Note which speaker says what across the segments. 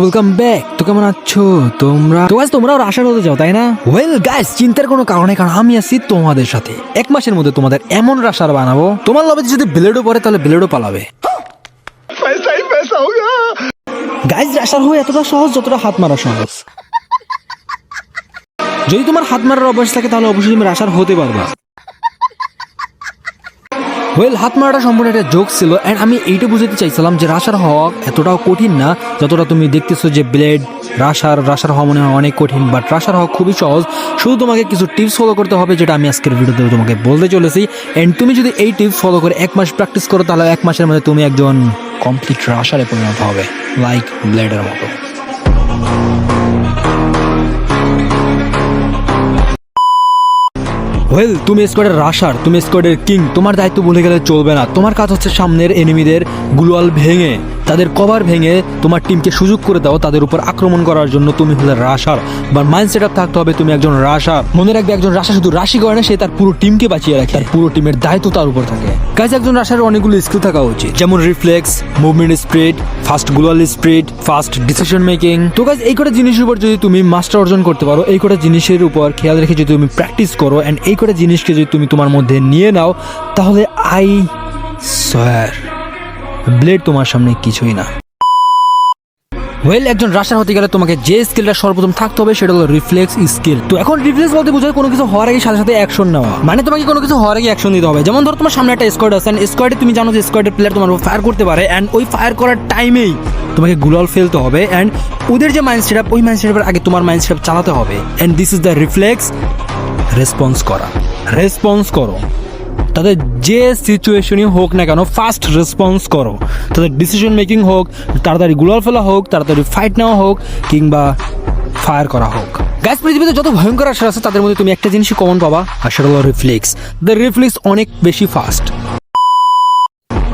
Speaker 1: Welcome back তো কেমন আছো? তোমরা তো তোমরাও যাও, তাই না? ওয়েল চিন্তার কোনো কারণে কারণ আমি আছি তোমাদের সাথে। এক মাসের মধ্যে তোমাদের এমন রাশার বানাবো। তোমার লবে যদি ব্লেডও পড়ে, তাহলে ব্লেডও পালাবে। গাইস রাশার হয়ে এতটা সহজ, যতটা হাত মারা সহজ। যদি তোমার হাত মারার অভ্যাস থাকে, তাহলে অবশ্যই তুমি রাশার হতে পারবা। ওয়েল হাত মারাটা সম্পূর্ণ একটা জোক ছিল অ্যান্ড আমি এইটা বুঝাতে চাইছিলাম যে রাশার হওয়া এতটাও কঠিন না যতটা তুমি দেখতেছো যে ব্লেড রাশার রাশার হওয়া মনে হয় অনেক কঠিন বাট রাশার হওয়া খুবই সহজ। শুধু তোমাকে কিছু টিপস ফলো করতে হবে যেটা আমি আজকের ভিডিওতে তোমাকে বলতে চলেছি। অ্যান্ড তুমি যদি এই টিপস ফলো করে এক মাস প্র্যাকটিস করো, তাহলে এক মাসের মধ্যে তুমি একজন কমপ্লিট রাশারে পরিণত হবে লাইক ব্লেডের মতো। ওয়েল তুমি স্কোয়াডের রাশার তুমি স্কোয়াডের কিং তোমার দায়িত্ব ভুলে গেলে চলবে না। তোমার কাজ হচ্ছে সামনের এনিমিদের গুলোয়াল ভেঙে, তাদের কভার ভেঙে তোমার টিমকে সুযোগ করে দাও, তাদের উপর আক্রমণ করার জন্য তুমি হলে রাশার বা মাইন্ড সেট আপ থাকতে হবে তুমি একজন রাশার মনে রাখবে একজন রাশা শুধু রাশি করে না, সে তার পুরো টিমকে বাঁচিয়ে রাখে। তার পুরো টিমের দায়িত্ব তার উপর থাকে। কাজে একজন রাশার অনেকগুলো স্কিল থাকা উচিত, যেমন রিফ্লেক্স মুভমেন্ট স্পিড ফাস্ট গ্লোয়াল স্প্রিড, ফাস্ট ডিসিশন মেকিং তো কাজ এই কটা জিনিসের উপর যদি তুমি মাস্টার অর্জন করতে পারো, এই কটা জিনিসের উপর খেয়াল রেখে যদি তুমি প্র্যাকটিস করো অ্যান্ড এই কটা জিনিসকে যদি তুমি তোমার মধ্যে নিয়ে নাও, তাহলে আই স্যার ব্লেড তোমার সামনে কিছুই না। ওয়েল একজন রাশার হতে গেলে তোমাকে যে স্কিলটা সর্বপ্রথম থাকতে হবে, সেটা হলো রিফ্লেক্স স্কিল তো এখন রিফ্লেক্স বলতে বোঝায় কোনো কিছু হওয়ার আগে সাথে সাথে অ্যাকশন নেওয়া। মানে তোমাকে কোনো কিছু হওয়ার আগে অ্যাকশন দিতে হবে। যেমন ধরো তোমার সামনে একটা স্কোয়াড আছে স্কোয়াডে তুমি জানো যে স্কোয়াডের প্লেয়ার তোমার ফায়ার করতে পারে অ্যান্ড ওই ফায়ার করার টাইমেই তোমাকে গুলাল ফেলতে হবে অ্যান্ড ওদের যে মাইন্ড সেট ওই মাইন্ড সেটের আগে তোমার মাইন্ড সেট চালাতে হবে। And this is the reflex response করা। রেসপন্স করো। তাদের যে সিচুয়েশনই হোক না কেন ফাস্ট রেসপন্স করো। তাদের ডিসিশন মেকিং হোক, তাড়াতাড়ি গুলাল ফেলা হোক, তাড়াতাড়ি ফাইট নেওয়া হোক, কিংবা ফায়ার করা হোক। গ্যাস পৃথিবীতে যত ভয়ঙ্কর আশা আছে, তাদের মধ্যে তুমি একটা জিনিসই কমন পাবা আর হলো রিফ্লেক্স দ্য রিফ্লেক্স অনেক বেশি ফাস্ট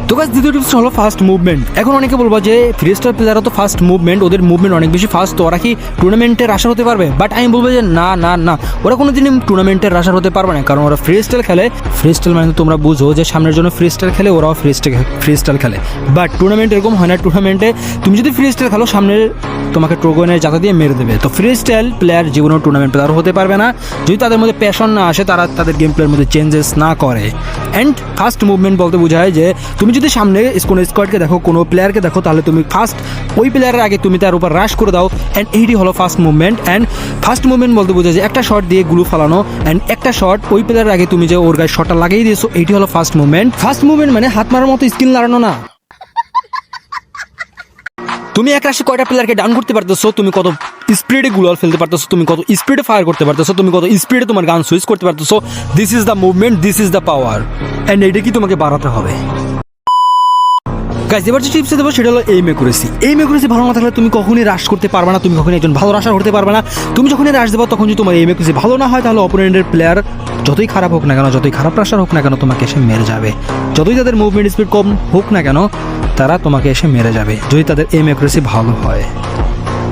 Speaker 1: তো গাছ দ্বিতীয় টিপস হলো ফাস্ট মুভমেন্ট এখন অনেকে বলব যে ফ্রি স্টার প্লেয়াররা তো ফাস্ট মুভমেন্ট ওদের মুভমেন্ট অনেক বেশি ফাস্ট তো ওরা কি টুর্নামেন্টের আশার হতে পারবে? বাট আমি বলব যে না না না, ওরা কোনো দিনই টুর্নামেন্টের আশার হতে পারবে না। কারণ ওরা ফ্রি স্টাইল খেলে। ফ্রি স্টাইল মানে তোমরা বুঝো যে সামনের জন্য ফ্রি স্টাইল খেলে, ওরাও ফ্রি স্টাইল ফ্রি স্টাইল খেলে। বাট টুর্নামেন্ট এরকম হয় না। টুর্নামেন্টে তুমি যদি ফ্রি স্টাইল খেলো, সামনের তোমাকে ট্রোগনের জাতা দিয়ে মেরে দেবে। তো ফ্রি স্টাইল প্লেয়ার জীবনেও টুর্নামেন্ট প্লেয়ার হতে পারবে না। যদি তাদের মধ্যে প্যাশন না আসে, তারা তাদের গেম প্লের মধ্যে চেঞ্জেস না করে। অ্যান্ড ফার্স্ট মুভমেন্ট বলতে বোঝায় যে তুমি যদি সামনে কোনো স্কোয়াডকে দেখো, কোনো প্লেয়ারকে দেখো, তাহলে তুমি ফার্স্ট ওই প্লেয়ারের আগে তুমি তার উপর রাশ করে দাও অ্যান্ড এইটি হলো first movement and first movement বলতে বোঝায় যে একটা শট দিয়ে গ্লু ফালানো অ্যান্ড একটা শট ওই প্লেয়ারের আগে তুমি যে ওর গায়ে শটটা লাগিয়ে দিয়েছ, এইটি হলো ফার্স্ট মুভমেন্ট ফার্স্ট মুভমেন্ট মানে হাত মারার মতো স্কিল নাড়ানো না। তুমি এক রাশি কয়টা প্লেয়ারকে ডাউন করতে পারতেছো, তুমি কত স্পিডে গুলাল ফেলতে পারতেছো, তুমি কত স্পিডে ফায়ার করতে পারতেছো, তুমি কত স্পিডে তোমার গান সুইচ করতে পারতেছো this is the movement this is the power and এটা কি তোমাকে বাড়াতে হবে? গাইজ এবার যে টিপস দেবো সেটা হলো এই মেকুরেসি এই মেকুরেসি ভালো না থাকলে তুমি কখনই রাশ করতে পারবে না, তুমি কখনই একজন ভালো রাশার হতে পারবে না। তুমি যখনই রাশ দেবো, তখন যদি তোমার এই মেকুরেসি ভালো না হয়, তাহলে অপোনেন্টের প্লেয়ার যতই খারাপ হোক না কেন, যতই খারাপ রাশার হোক না কেন, তোমাকে এসে মেরে যাবে। যতই তাদের মুভমেন্ট স্পিড কম হোক না কেন, তারা তোমাকে এসে মেরে যাবে, যদি তাদের এই মেকুরেসি ভালো হয়।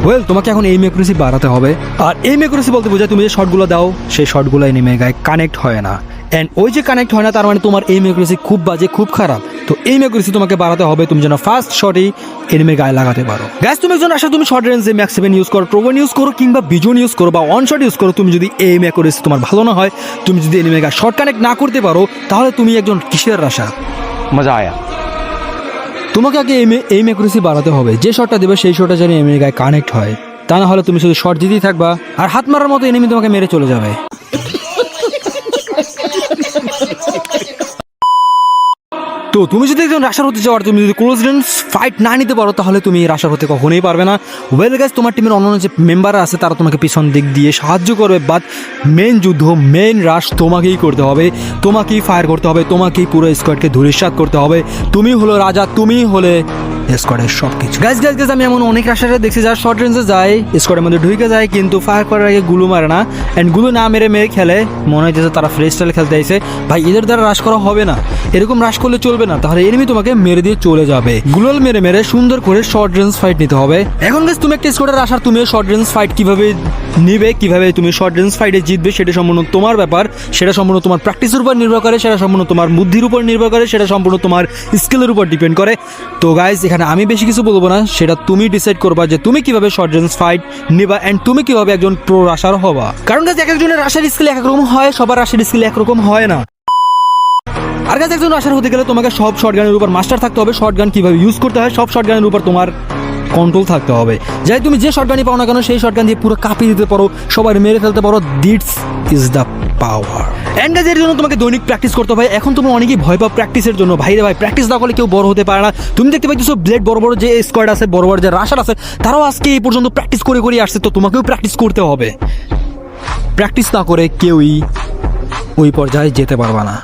Speaker 1: ওয়েল তোমাকে এখন এই মেকুরেসি বাড়াতে হবে। আর এই মেকুরেসি বলতে বোঝায় তুমি যে শটগুলো দাও, সেই শটগুলো এনিমে গায়ে কানেক্ট হয় না। অ্যান্ড ওই যে কানেক্ট হয় না, তার মানে তোমার এই মেকুরেসি খুব বাজে, খুব খারাপ। তো এই মেকুরিসি তোমাকে বাড়াতে হবে তুমি যেন ফার্স্ট শটেই এনিমের গায়ে লাগাতে পারো। গ্যাস তুমি একজন আসা তুমি শর্ট রেঞ্জে ম্যাক্স সেভেন ইউজ করো প্রোভেন ইউজ করো কিংবা বিজন ইউজ করো বা ওয়ান শট ইউজ করো তুমি যদি এই মেকুরিসি তোমার ভালো না হয় তুমি যদি এনিমের গায়ে শর্ট কানেক্ট না করতে পারো তাহলে তুমি একজন কিসের আশা
Speaker 2: মজা আয়া।
Speaker 1: তোমাকে আগে এম এম অ্যাকুরেসি বাড়াতে হবে যে শটটা দেবে সেই শটটা যেন এম গায়ে কানেক্ট হয়। তা না হলে তুমি শুধু শট দিতেই থাকবা আর হাত মারার মতো এনিমি তোমাকে মেরে চলে যাবে। তো তুমি যদি একজন রাশার হতে চাও তুমি যদি ক্লোজ রেঞ্জ ফাইট না নিতে পারো, তাহলে তুমি রাশার হতে কখনোই পারবে না। ওয়েল গাইজ তোমার টিমের অন্যান্য যে মেম্বাররা আছে, তারা তোমাকে পিছন দিক দিয়ে সাহায্য করবে বাট মেন যুদ্ধ মেন রাশ তোমাকেই করতে হবে। তোমাকেই ফায়ার করতে হবে, তোমাকেই পুরো স্কোয়াডকে ধূলিসাৎ করতে হবে। তুমি হলো রাজা, তুমি হলে স্কোয়াডের সব কিছু গাইজ গাইজ গাইজ আমি এমন অনেক রাশারে দেখছি যারা শর্ট রেঞ্জে যায় স্কোয়াডের মধ্যে ঢুকে যায়, কিন্তু ফায়ার করার আগে গুলো মারে না। অ্যান্ডগুলো না মেরে মেরে খেলে, মনে হচ্ছে তারা ফ্রি স্টাইল খেলতে আইছে। ভাই, এদের দ্বারা রাশ করা হবে না। এরকম রাশ করলে চলবে না, তাহলে এনিমি তোমাকে মেরে দিয়ে চলে যাবে। গুলাল মেরে মেরে সুন্দর করে শর্ট রেঞ্জ ফাইট নিতে হবে। এখন গাইস তুমি একটা স্কোয়াডের আসার তুমি শর্ট রেঞ্জ ফাইট কীভাবে নিবে, কীভাবে তুমি শর্ট রেঞ্জ ফাইটে জিতবে, সেটা সম্পূর্ণ তোমার ব্যাপার, সেটা সম্পূর্ণ তোমার প্র্যাকটিসের উপর নির্ভর করে, সেটা সম্পূর্ণ তোমার বুদ্ধির উপর নির্ভর করে, সেটা সম্পূর্ণ তোমার স্কিলের উপর ডিপেন্ড করে। তো গাইজ এখানে আমি বেশি কিছু বলব না, সেটা তুমি ডিসাইড করবা যে তুমি কীভাবে শর্ট রেঞ্জ ফাইট নিবা অ্যান্ড তুমি কীভাবে একজন প্রো রাশার হবা। কারণ গাছ এক একজনের রাশার স্কিল এক এক রকম হয়, সবার রাশার স্কিল একরকম হয় না। আর কাছে একজন আসার হতে গেলে তোমাকে সব শর্ট গানের উপর মাস্টার থাকতে হবে। শর্ট গান কীভাবে ইউজ করতে হয়, সব শর্ট গানের উপর তোমার কন্ট্রোল থাকতে হবে। যাই তুমি যে শর্ট গানই পাও না কেন, সেই শর্ট গান দিয়ে পুরো কাঁপিয়ে দিতে পারো, সবাই মেরে ফেলতে পারো। This is the power and এর জন্য তোমাকে দৈনিক প্র্যাকটিস করতে হবে। এখন তুমি অনেকেই ভয় পাও প্র্যাকটিসের জন্য। ভাইরে ভাই প্র্যাকটিস না করলে কেউ বড় হতে পারে না। তুমি দেখতে পাইছো ব্লেড বড় বড় যে স্কোয়াড আছে, বড় বড় যে রাশার আছে, তারাও আজকে এই পর্যন্ত প্র্যাকটিস করে করে আসছে। তো তোমাকেও প্র্যাকটিস করতে হবে। প্র্যাকটিস না করে কেউই ওই পর্যায়ে যেতে পারবা না।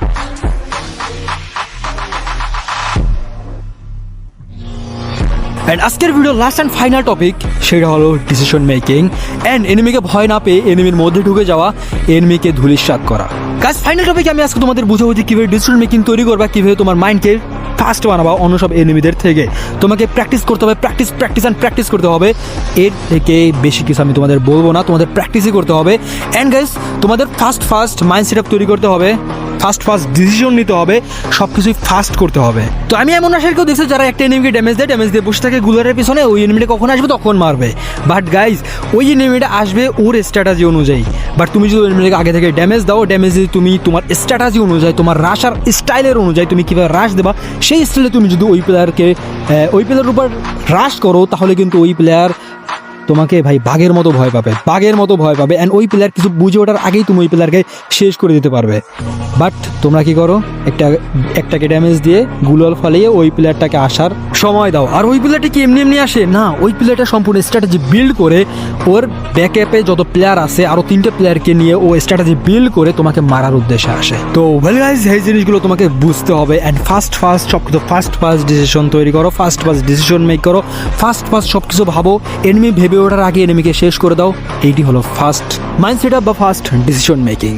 Speaker 1: অ্যান্ড আজকের video last and final topic সেটা হলো ডিসিশন মেকিং অ্যান্ড এনিমিকে ভয় না পেয়ে এনিমির মধ্যে ঢুকে যাওয়া এনিমিকে ধুলিস্বাদ করা। কাজ ফাইনাল টপিক আমি আজকে তোমাদের বুঝাবো যে কীভাবে ডিসিশন মেকিং তৈরি করবা, কীভাবে তোমার মাইন্ডকে ফার্স্ট বানাবা অন্য সব এনিমিদের থেকে। তোমাকে প্র্যাকটিস করতে হবে প্র্যাকটিস প্র্যাকটিস অ্যান্ড প্র্যাকটিস করতে হবে। এর থেকে বেশি কিছু আমি তোমাদের বলব না, তোমাদের প্র্যাকটিসই করতে হবে। অ্যান্ড গাইস তোমাদের ফার্স্ট ফার্স্ট মাইন্ড সেট তৈরি করতে হবে। ফাস্ট ফাস্ট ডিসিশন নিতে হবে সব কিছুই ফাস্ট করতে হবে। তো আমি এমন আশার কেউ দেখছি যারা একটা এনিমিকে ড্যামেজ দেয় ড্যামেজ দিয়ে বসে থাকে, গুলারের পিছনে, ওই এনিমিটা কখন আসবে তখন মারবে। বাট গাইজ ওই এনিমিটা আসবে ওর স্ট্র্যাটাজি অনুযায়ী। বাট তুমি যদি এনিমিটাকে আগে থেকে ড্যামেজ দাও ড্যামেজ দিয়ে তুমি তোমার স্ট্র্যাটাজি অনুযায়ী, তোমার রাশার স্টাইলের অনুযায়ী তুমি কীভাবে রাশ দেবা, সেই স্টাইলে তুমি যদি ওই প্লেয়ারকে ওই প্লেয়ারের উপর রাশ করো, তাহলে কিন্তু ওই প্লেয়ার তোমাকে ভাই বাঘের মতো ভয় পাবে, বাঘের মতো ভয় পাবে অ্যান্ড ওই প্লেয়ার কিছু বুঝে ওঠার আগেই তুমি ওই প্লেয়ারকে শেষ করে দিতে পারবে। বাট তোমরা কি করো? একটা, একটাকে ড্যামেজ দিয়ে গুলল ফালিয়ে ওই প্লেয়ারটাকে আসার সময় দাও। আর ওই প্লেয়ারটা কি এমনি এমনি আসে? না, ওই প্লেয়ারটা সম্পূর্ণ স্ট্র্যাটেজি বিল্ড করে ওর ব্যাকআপে যত প্লেয়ার আছে আরও তিনটে প্লেয়ারকে নিয়ে ও স্ট্র্যাটেজি বিল্ড করে তোমাকে মারার উদ্দেশ্যে আসে। তো ওয়েল গাইজ এই জিনিসগুলো তোমাকে বুঝতে হবে অ্যান্ড ফার্স্ট ফার্স্ট সব কিছু ফার্স্ট ফার্স্ট ডিসিশন তৈরি করো ফার্স্ট ফার্স্ট ডিসিশন মেক করো ফার্স্ট ফার্স্ট সব কিছু ভাবো এনিমি ভেবে ওঠার আগে এনিমিকে শেষ করে দাও, এইটি হলো ফার্স্ট মাইন্ড সেট আপ বা first decision making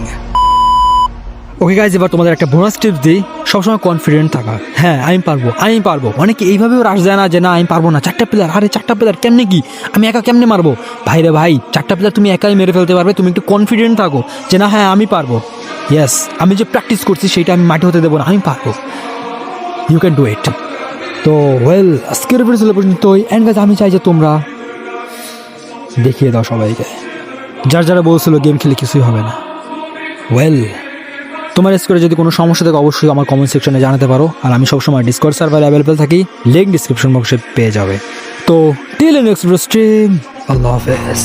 Speaker 1: okay guys এবার তোমাদের একটা বোনাস টিপস দিই। সবসময় কনফিডেন্ট থাকা। হ্যাঁ আমি পারব আমি পারব। অনেকে এইভাবেও রাশ দেয় না যে, না, আমি পারব না। চারটা প্লেয়ার আরে চারটা প্লেয়ার কেমনে কি? আমি একা কেমনে মারবো? ভাই রে ভাই, চারটা প্লেয়ার তুমি একাই মেরে ফেলতে পারবে। তুমি একটু কনফিডেন্ট থাকো যে, না হ্যাঁ আমি পারব। ইয়েস আমি যে প্র্যাকটিস করছি, সেটা আমি মাটি হতে দেবো না, আমি পারব। ইউ ক্যান ডু ইট তো ওয়েল আজকের ছিল পর্যন্ত অ্যান্ড গাইজ আমি চাই যে তোমরা দেখিয়ে দাও সবাইকে। যার যারা বলছিল গেম খেলে কিছুই হবে না। ওয়েল তোমার স্কোরে যদি কোনো সমস্যা থাকে, অবশ্যই আমার কমেন্ট সেকশনে জানাতে পারো। আর আমি সবসময় ডিসকর্ড সার্ভার অ্যাভেলেবেল থাকি লিঙ্ক ডিসক্রিপশন বক্সে পেয়ে যাবে। তো টিল স্ট্রিম আল্লাহ হাফেজ।